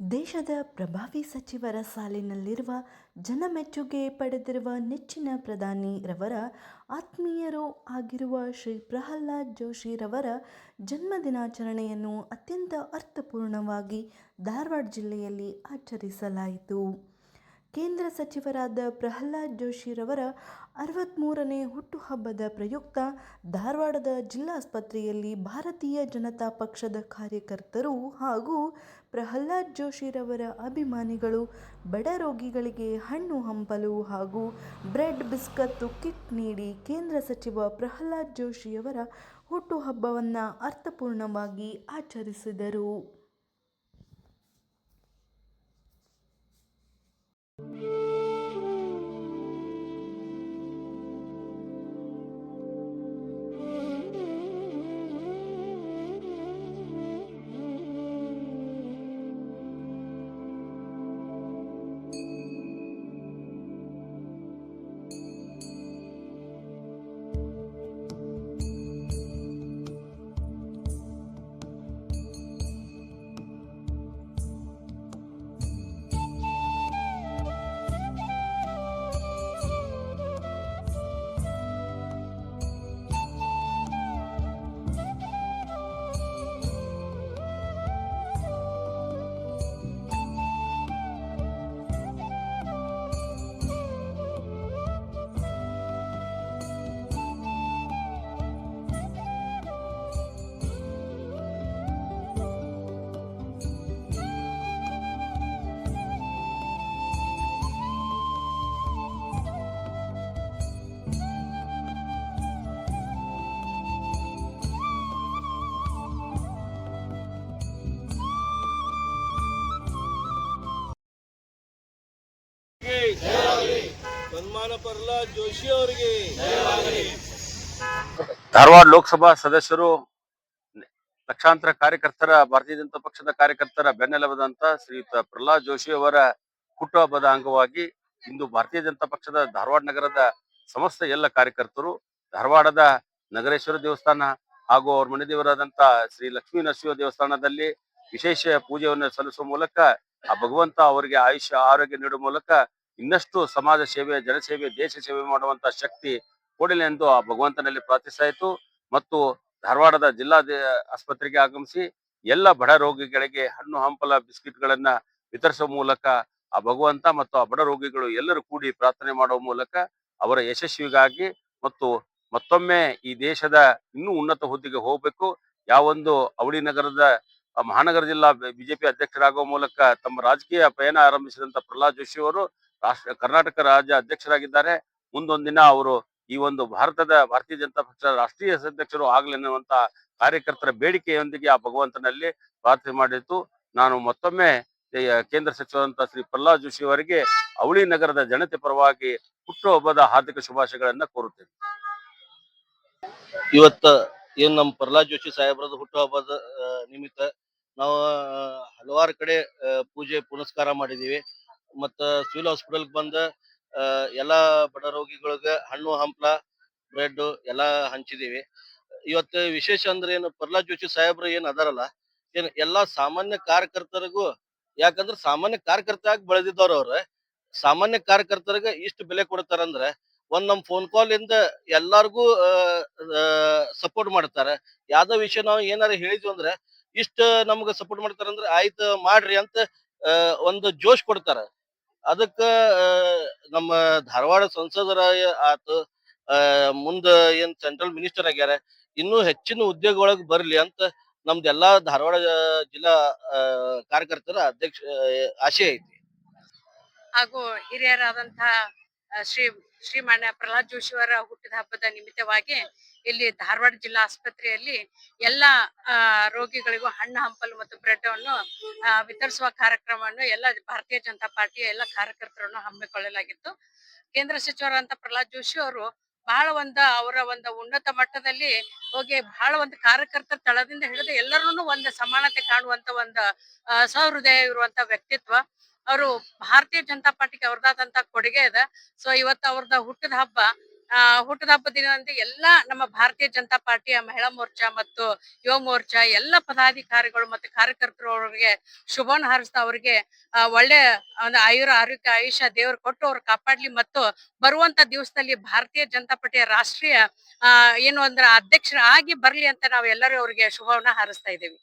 ದೇಶದ ಪ್ರಭಾವಿ ಸಚಿವರ ಸಾಲಿನಲ್ಲಿರುವ ಜನಮೆಚ್ಚುಗೆ ಪಡೆದಿರುವ ನೆಚ್ಚಿನ ಪ್ರಧಾನಿ ರವರ, ಆತ್ಮೀಯರೂ ಆಗಿರುವ ಶ್ರೀ ಪ್ರಹ್ಲಾದ್ ಜೋಶಿರವರ ಜನ್ಮದಿನಾಚರಣೆಯನ್ನು ಅತ್ಯಂತ ಅರ್ಥಪೂರ್ಣವಾಗಿ ಧಾರವಾಡ ಜಿಲ್ಲೆಯಲ್ಲಿ ಆಚರಿಸಲಾಯಿತು. ಕೇಂದ್ರ ಸಚಿವರಾದ ಪ್ರಹ್ಲಾದ್ ಜೋಶಿರವರ ಅರವತ್ತ್ಮೂರನೇ ಹುಟ್ಟುಹಬ್ಬದ ಪ್ರಯುಕ್ತ ಧಾರವಾಡದ ಜಿಲ್ಲಾಸ್ಪತ್ರೆಯಲ್ಲಿ ಭಾರತೀಯ ಜನತಾ ಪಕ್ಷದ ಕಾರ್ಯಕರ್ತರು ಹಾಗೂ ಪ್ರಹ್ಲಾದ್ ಜೋಶಿರವರ ಅಭಿಮಾನಿಗಳು ಬಡ ರೋಗಿಗಳಿಗೆ ಹಣ್ಣು ಹಂಪಲು ಹಾಗೂ ಬ್ರೆಡ್ ಬಿಸ್ಕತ್ತು ಕಿಟ್ ನೀಡಿ ಕೇಂದ್ರ ಸಚಿವ ಪ್ರಹ್ಲಾದ್ ಜೋಶಿಯವರ ಹುಟ್ಟುಹಬ್ಬವನ್ನು ಅರ್ಥಪೂರ್ಣವಾಗಿ ಆಚರಿಸಿದರು. ಧಾರವಾಡ ಲೋಕಸಭಾ ಸದಸ್ಯರು, ಲಕ್ಷಾಂತರ ಕಾರ್ಯಕರ್ತರ, ಭಾರತೀಯ ಜನತಾ ಪಕ್ಷದ ಕಾರ್ಯಕರ್ತರ ಬೆನ್ನೆಲುಬದಂತ ಶ್ರೀಯುತ ಪ್ರಹ್ಲಾದ್ ಜೋಶಿ ಅವರ ಹುಟ್ಟುಹಬ್ಬದ ಅಂಗವಾಗಿ ಇಂದು ಭಾರತೀಯ ಜನತಾ ಪಕ್ಷದ ಧಾರವಾಡ ನಗರದ ಸಮಸ್ತ ಎಲ್ಲ ಕಾರ್ಯಕರ್ತರು, ಧಾರವಾಡದ ನಗರೇಶ್ವರ ದೇವಸ್ಥಾನ ಹಾಗೂ ಅವ್ರ ಮನೆ ದೇವರಾದಂತಹ ಶ್ರೀ ಲಕ್ಷ್ಮೀ ನರಸಿಂಹ ದೇವಸ್ಥಾನದಲ್ಲಿ ವಿಶೇಷ ಪೂಜೆಯನ್ನು ಸಲ್ಲಿಸುವ ಮೂಲಕ ಆ ಭಗವಂತ ಅವರಿಗೆ ಆಯುಷ್ಯ, ಆರೋಗ್ಯ ನೀಡುವ ಮೂಲಕ ಇನ್ನಷ್ಟು ಸಮಾಜ ಸೇವೆ, ಜನಸೇವೆ, ದೇಶ ಸೇವೆ ಮಾಡುವಂತ ಶಕ್ತಿ ಕೊಡಲಿ ಎಂದು ಆ ಭಗವಂತನಲ್ಲಿ ಪ್ರಾರ್ಥಿಸಾಯಿತು ಮತ್ತು ಧಾರವಾಡದ ಜಿಲ್ಲಾ ಆಸ್ಪತ್ರೆಗೆ ಆಗಮಿಸಿ ಎಲ್ಲ ಬಡ ರೋಗಿಗಳಿಗೆ ಹಣ್ಣು, ಹಂಪಲ, ಬಿಸ್ಕಿಟ್ಗಳನ್ನ ವಿತರಿಸುವ ಮೂಲಕ ಆ ಭಗವಂತ ಮತ್ತು ಆ ಬಡ ರೋಗಿಗಳು ಎಲ್ಲರೂ ಕೂಡಿ ಪ್ರಾರ್ಥನೆ ಮಾಡುವ ಮೂಲಕ ಅವರ ಯಶಸ್ವಿಗಾಗಿ ಮತ್ತು ಮತ್ತೊಮ್ಮೆ ಈ ದೇಶದ ಇನ್ನೂ ಉನ್ನತ ಹುದ್ದೆಗೆ ಹೋಗಬೇಕು. ಯಾವೊಂದು ಅವಳಿ ನಗರದ ಮಹಾನಗರ ಜಿಲ್ಲಾ ಬಿಜೆಪಿ ಅಧ್ಯಕ್ಷರಾಗುವ ಮೂಲಕ ತಮ್ಮ ರಾಜಕೀಯ ಪಯಣ ಆರಂಭಿಸಿದಂತ ಪ್ರಹ್ಲಾದ್ ಜೋಶಿ ಅವರು ರಾಷ್ಟ್ರ, ಕರ್ನಾಟಕ ರಾಜ್ಯ ಅಧ್ಯಕ್ಷರಾಗಿದ್ದಾರೆ. ಮುಂದೊಂದಿನ ಅವರು ಈ ಒಂದು ಭಾರತದ ಭಾರತೀಯ ಜನತಾ ಪಕ್ಷದ ರಾಷ್ಟ್ರೀಯ ಅಧ್ಯಕ್ಷರು ಆಗ್ಲೆನ್ನುವಂತ ಕಾರ್ಯಕರ್ತರ ಬೇಡಿಕೆಯೊಂದಿಗೆ ಆ ಭಗವಂತನಲ್ಲಿ ಪ್ರಾರ್ಥನೆ ಮಾಡಿತ್ತು ನಾನು ಮತ್ತೊಮ್ಮೆ ಕೇಂದ್ರ ಸಚಿವರಂತ ಶ್ರೀ ಪ್ರಹ್ಲಾದ್ ಜೋಶಿ ಅವರಿಗೆ ಅವಳಿ ನಗರದ ಜನತೆ ಪರವಾಗಿ ಹುಟ್ಟುಹಬ್ಬದ ಹಾರ್ದಿಕ ಶುಭಾಶಯಗಳನ್ನ ಕೋರುತ್ತೇನೆ. ಇವತ್ತ ಏನ್ ನಮ್ಮ ಪ್ರಹ್ಲಾದ್ ಜೋಶಿ ಸಾಹೇಬ್ರದ ಹುಟ್ಟುಹಬ್ಬದ ನಿಮಿತ್ತ ನಾವು ಹಲವಾರು ಕಡೆ ಪೂಜೆ ಪುನಸ್ಕಾರ ಮಾಡಿದೀವಿ ಮತ್ತ ಸಿವಿಲ್ ಹಾಸ್ಪಿಟಲ್ ಬಂದ ಎಲ್ಲಾ ಬಡ ರೋಗಿಗಳಿಗೆ ಹಣ್ಣು, ಹಂಪ್ಲ ಬ್ರೆಡ್ ಎಲ್ಲಾ ಹಂಚಿದೀವಿ. ಇವತ್ತು ವಿಶೇಷ ಅಂದ್ರೆ ಏನು ಪ್ರಹ್ಲಾದ್ ಜೋಶಿ ಸಾಹೇಬ್ರು ಏನ್ ಅದಾರಲ್ಲ, ಏನ್ ಎಲ್ಲಾ ಸಾಮಾನ್ಯ ಕಾರ್ಯಕರ್ತರಿಗೂ, ಯಾಕಂದ್ರೆ ಸಾಮಾನ್ಯ ಕಾರ್ಯಕರ್ತ ಆಗಿ ಬೆಳೆದಿದ್ದವ್ರ ಅವ್ರ, ಸಾಮಾನ್ಯ ಕಾರ್ಯಕರ್ತರಿಗೆ ಇಷ್ಟು ಬೆಲೆ ಕೊಡ್ತಾರಂದ್ರೆ ಒಂದ್ ನಮ್ ಫೋನ್ ಕಾಲ್ ಇಂದ ಎಲ್ಲಾರ್ಗೂ ಸಪೋರ್ಟ್ ಮಾಡ್ತಾರ. ಯಾವ್ದೋ ವಿಷಯ ನಾವು ಏನಾರ ಹೇಳಿದ್ವಿ ಅಂದ್ರೆ, ಇಷ್ಟ ನಮ್ಗ ಸಪೋರ್ಟ್ ಮಾಡ್ತಾರ ಅಂದ್ರೆ, ಆಯ್ತು ಮಾಡ್ರಿ ಅಂತ ಒಂದು ಜೋಶ್ ಕೊಡ್ತಾರ. ಅದಕ್ಕ ನಮ್ಮ ಧಾರವಾಡ ಸಂಸದರ ಆತು ಆ, ಮುಂದ ಏನ್ ಸೆಂಟ್ರಲ್ ಮಿನಿಸ್ಟರ್ ಆಗ್ಯಾರ ಇನ್ನೂ ಹೆಚ್ಚಿನ ಉದ್ಯೋಗ ಒಳಗ್ ಬರ್ಲಿ ಅಂತ ನಮ್ದೆಲ್ಲಾ ಧಾರವಾಡ ಜಿಲ್ಲಾ ಕಾರ್ಯಕರ್ತರ ಅಧ್ಯಕ್ಷ ಆಶಯ ಐತಿ. ಹಾಗೂ ಹಿರಿಯರಾದಂತಹ ಆ, ಶ್ರೀ ಮಾನ್ಯ ಪ್ರಹ್ಲಾದ್ ಜೋಶಿ ಅವರ ಹುಟ್ಟಿದ ಹಬ್ಬದ ನಿಮಿತ್ತವಾಗಿ ಇಲ್ಲಿ ಧಾರವಾಡ ಜಿಲ್ಲಾ ಆಸ್ಪತ್ರೆಯಲ್ಲಿ ಎಲ್ಲಾ ರೋಗಿಗಳಿಗೂ ಹಣ್ಣು, ಹಂಪಲು ಮತ್ತು ಬ್ರೆಡ್ ಅನ್ನು ವಿತರಿಸುವ ಕಾರ್ಯಕ್ರಮವನ್ನು ಎಲ್ಲ ಭಾರತೀಯ ಜನತಾ ಪಾರ್ಟಿಯ ಎಲ್ಲ ಕಾರ್ಯಕರ್ತರನ್ನು ಹಮ್ಮಿಕೊಳ್ಳಲಾಗಿತ್ತು. ಕೇಂದ್ರ ಸಚಿವರಾದಂತ ಪ್ರಹ್ಲಾದ್ ಜೋಶಿ ಅವರು ಬಹಳ ಒಂದು ಅವರ ಒಂದು ಉನ್ನತ ಮಟ್ಟದಲ್ಲಿ ಹೋಗಿ ಬಹಳ ಒಂದು ಕಾರ್ಯಕರ್ತರ ತಳದಿಂದ ಹಿಡಿದು ಎಲ್ಲರನ್ನೂ ಒಂದು ಸಮಾನತೆ ಕಾಣುವಂತ ಒಂದು ಸಹೃದಯ ಇರುವಂತ ವ್ಯಕ್ತಿತ್ವ. ಅವರು ಭಾರತೀಯ ಜನತಾ ಪಾರ್ಟಿಗೆ ಅವ್ರದಾದಂತ ಕೊಡುಗೆ ಇದೆ ಸೊ ಇವತ್ತು ಅವ್ರದ ಹುಟ್ಟದ ಹಬ್ಬ, ಆ, ಹುಟ್ಟದ ಹಬ್ಬ ದಿನದಂದು ಎಲ್ಲಾ ನಮ್ಮ ಭಾರತೀಯ ಜನತಾ ಪಾರ್ಟಿಯ ಮಹಿಳಾ ಮೋರ್ಚಾ ಮತ್ತು ಯುವ ಮೋರ್ಚಾ, ಎಲ್ಲ ಪದಾಧಿಕಾರಿಗಳು ಮತ್ತು ಕಾರ್ಯಕರ್ತರು ಅವ್ರಿಗೆ ಶುಭವನ್ನು ಹಾರಸ್ತಾ ಅವ್ರಿಗೆ ಒಳ್ಳೆ, ಒಂದು ಆಯುರ, ಆರೋಗ್ಯ, ಆಯುಷ್ಯ ದೇವರು ಕೊಟ್ಟು ಅವ್ರು ಕಾಪಾಡ್ಲಿ ಮತ್ತು ಬರುವಂತ ದಿವಸದಲ್ಲಿ ಭಾರತೀಯ ಜನತಾ ಪಾರ್ಟಿಯ ರಾಷ್ಟ್ರೀಯ ಏನು ಅಂದ್ರೆ ಅಧ್ಯಕ್ಷರ ಆಗಿ ಬರ್ಲಿ ಅಂತ ನಾವು ಎಲ್ಲರೂ ಅವ್ರಿಗೆ ಶುಭವನ್ನ ಹಾರಿಸ್ತಾ ಇದ್ದೀವಿ.